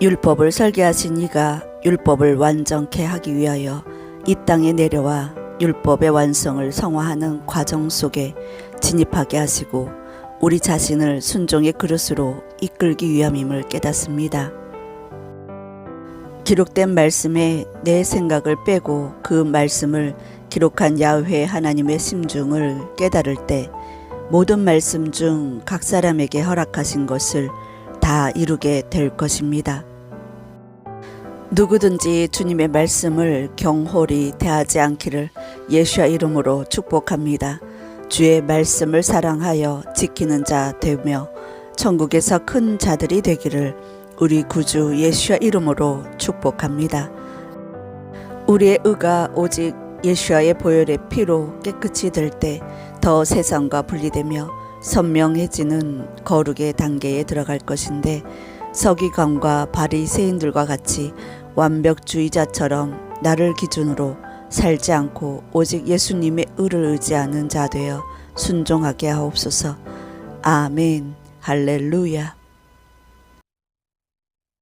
율법을 설계하신 이가 율법을 완전케 하기 위하여 이 땅에 내려와 율법의 완성을 성화하는 과정 속에 진입하게 하시고 우리 자신을 순종의 그릇으로 이끌기 위함임을 깨닫습니다. 기록된 말씀에 내 생각을 빼고 그 말씀을 기록한 야훼 하나님의 심중을 깨달을 때 모든 말씀 중 각 사람에게 허락하신 것을 다 이루게 될 것입니다. 누구든지 주님의 말씀을 경홀히 대하지 않기를 예수와 이름으로 축복합니다. 주의 말씀을 사랑하여 지키는 자 되며 천국에서 큰 자들이 되기를 우리 구주 예수와 이름으로 축복합니다. 우리의 의가 오직 예수와의 보혈의 피로 깨끗이 될 때 더 세상과 분리되며 선명해지는 거룩의 단계에 들어갈 것인데 서기관과 바리새인들과 같이 완벽주의자처럼 나를 기준으로 살지 않고 오직 예수님의 의를 의지하는 자 되어 순종하게 하옵소서. 아멘. 할렐루야.